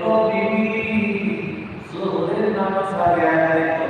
কবি জোরে নামাজ আদায় করে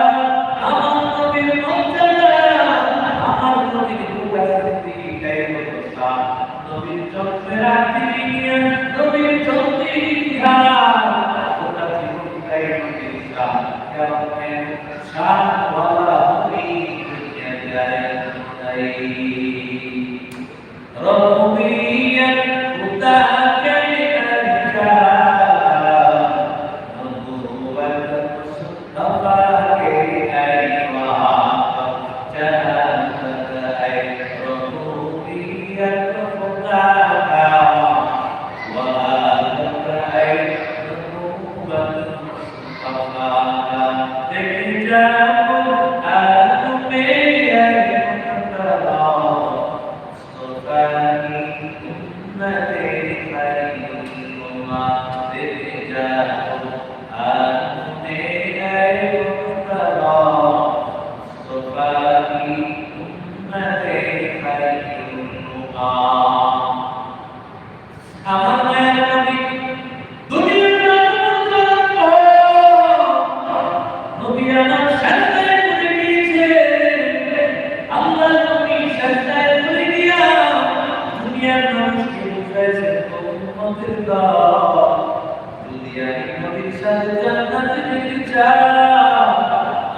চাও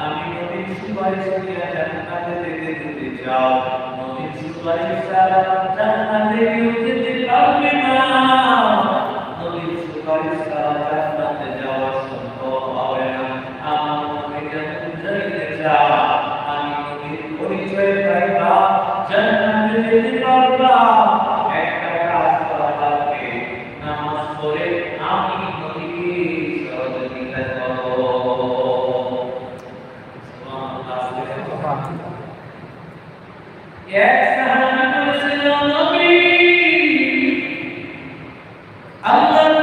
আমি নবীর সুপারিশ দিয়া জান্নাতে যেতে যেতে চাও নবীর সুপারিশ ছাড়া জান্নাতে কেউ যেতে পারবে না নবীর সুপারিশ ছাড়া জান্নাতে যাওয়া সম্ভব হবে না আমার মনে কেমন চাইতে চাও আমি নবীর পরিচয় পাইবা, জান্নাতে যেতে পারবা। আল্লাহ